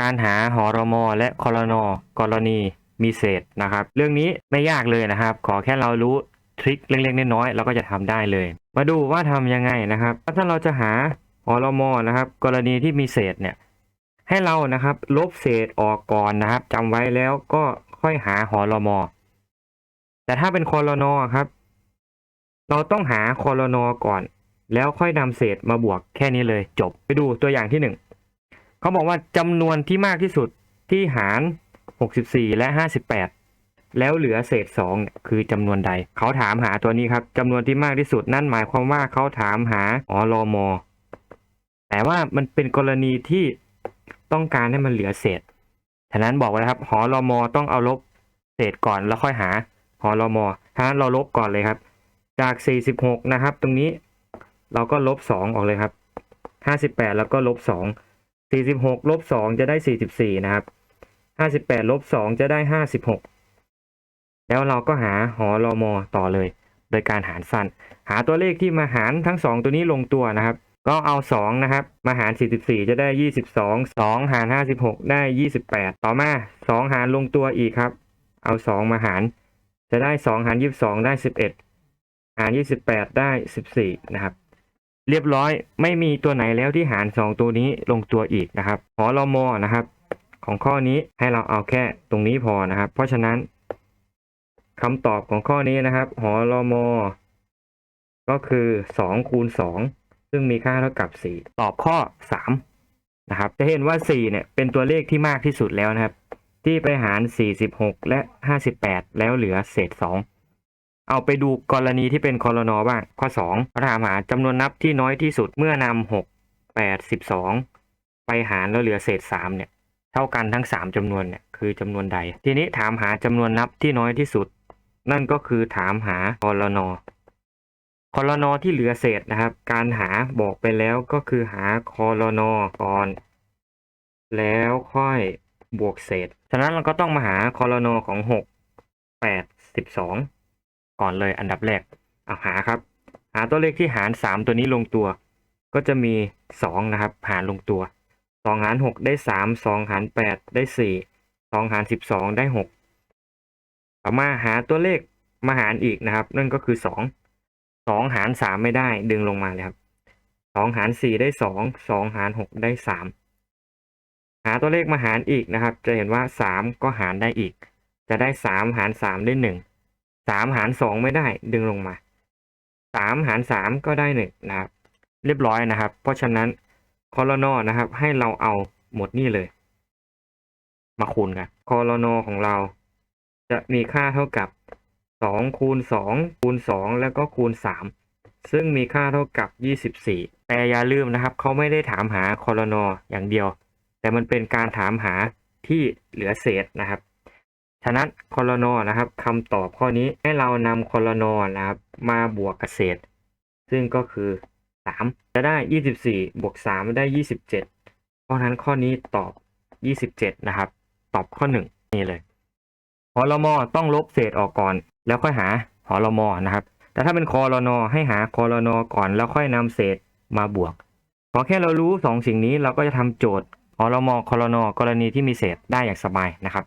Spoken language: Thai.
การหาหอรมอและคอรนอกรณีมีเศษนะครับ เรื่องนี้ไม่ยากเลยนะครับ ขอแค่เรารู้ทริคเล็กๆน้อยๆเราก็จะทำได้เลย มาดูว่าทำยังไงนะครับถ้าเราจะหาหอรมอนะครับ กรณีที่มีเศษเนี่ยให้เรานะครับลบเศษออกก่อนนะครับจำไว้แล้วก็ค่อยหาหอรมอแต่ถ้าเป็นคอรนอครับ เราต้องหาคอรนอก่อน แล้วค่อยนำเศษมาบวกแค่นี้เลยจบไปดูตัวอย่างที่หนึ่ง เขาบอกว่าจำนวนที่มากที่สุดที่หาร 64 และ 58 แล้วเหลือเศษ2เนี่ยคือจำนวนใด เขาถามหาตัวนี้ครับจำนวนที่มากที่สุดนั่นหมายความว่าเขาถามหาอรมอแต่ว่ามันเป็นกรณีที่ต้องการให้มันเหลือเศษ ฉะนั้นบอกไว้นะครับหอรมอต้องเอาลบเศษก่อนแล้วค่อยหาหอรมอฉะนั้นเราลบก่อนเลยครับ จาก 46 นะครับ ตรงนี้เราก็ลบ 2 ออกเลยครับ 58 แล้วก็ลบ 2 46ลบ2จะได้ 44 นะครับ 58ลบ2จะได้ 56 แล้วเราก็หาหอรอมอต่อเลย โดยการหารสั้น หาตัวเลขที่มาหารทั้ง 2 ตัวนี้ลงตัวนะครับ ก็เอา 2 นะครับ มาหาร 44 จะได้ 22 2 หาร 56 ได้ 28 ต่อมา 2 หารลงตัวอีกครับ เอา 2 มาหาร จะได้ 2 หาร 22 ได้ 11 หาร 28 ได้ 14 นะครับ เรียบร้อย ไม่มีตัวไหนแล้วที่หาร 2 ตัวนี้ลงตัวอีกนะครับหอรอมอนะครับ ของข้อนี้ให้เราเอาแค่ตรงนี้พอนะครับ เพราะฉะนั้นคำตอบของข้อนี้นะครับ หอรอมอก็คือ2คูณ2ซึ่งมีค่าเท่ากับ 4 ตอบข้อ 3 นะครับ จะเห็นว่า 4 เนี่ย เป็นตัวเลขที่มากที่สุดแล้วนะครับ ที่ไปหาร 46 และ 58 แล้วเหลือเศษ 2 เอาไปดูกรณีที่เป็นคอรนอบ้าง ข้อ2เขาถามหาจำนวนนับที่น้อยที่สุดเมื่อนำ6 8 12ไปหารแล้วเหลือเศษ3เนี่ย เท่ากันทั้ง3จำนวนเนี่ยคือจำนวนใด ทีนี้ถามหาจำนวนนับที่น้อยที่สุด นั่นก็คือถามหาคอรนอคอรนอที่เหลือเศษนะครับ การหาบอกไปแล้วก็คือหาคอรนอก่อน แล้วค่อยบวกเศษ ฉะนั้นเราก็ต้องมาหาคอรนอของ6 8 12 ก่อนเลยอันดับแรกเอาหาครับ หาตัวเลขที่หาร 3 ตัวนี้ลงตัว ก็จะมี 2 นะครับ หารลงตัว 2 หาร 6 ได้ 3 2 หาร 8 ได้ 4 2 หาร 12 ได้ 6 ต่อมาหาตัวเลขมาหารอีกนะครับ นั่นก็คือ 2 2 หาร 3 ไม่ได้ดึงลงมาเลยครับ 2 หาร 4 ได้ 2 2 หาร 6 ได้ 3 หาตัวเลขมาหารอีกนะครับ จะเห็นว่า 3 ก็หารได้อีก จะได้ 3 หาร 3 ได้ 1 3หาร2ไม่ได้ดึงลงมา3หาร3ก็ได้1นะครับ เรียบร้อยนะครับ เพราะฉะนั้นคอรนอนะครับ ให้เราเอาหมดนี่เลย มาคูณกันคอรนอของเรา จะมีค่าเท่ากับ2คูณ2คูณ2แล้วก็คูณ3ซึ่งมีค่าเท่ากับ24แต่อย่าลืมนะครับ เขาไม่ได้ถามหาคอรนออย่างเดียว แต่มันเป็นการถามหาที่เหลือเศษนะครับ ฉะนั้นคอรนนะครับคำตอบข้อนี้ให้เรานำคอรนนะครับ มาบวกกับเศษ ซึ่งก็คือ 3 จะได้ 24 บวก 3 ได้ 27 เพราะฉะนั้นข้อนี้ตอบ 27 นะครับ ตอบข้อ 1 นี่เลยหอรมอต้องลบเศษออกก่อน แล้วค่อยหาหอรมอนะครับ แต่ถ้าเป็นคอรนอให้หาคอรนอก่อน แล้วค่อยนำเศษมาบวกพอแค่เรารู้สองสิ่งนี้เราก็จะทำโจทย์หอรมอคอรนอกรณีที่มีเศษได้อย่างสบายนะครับ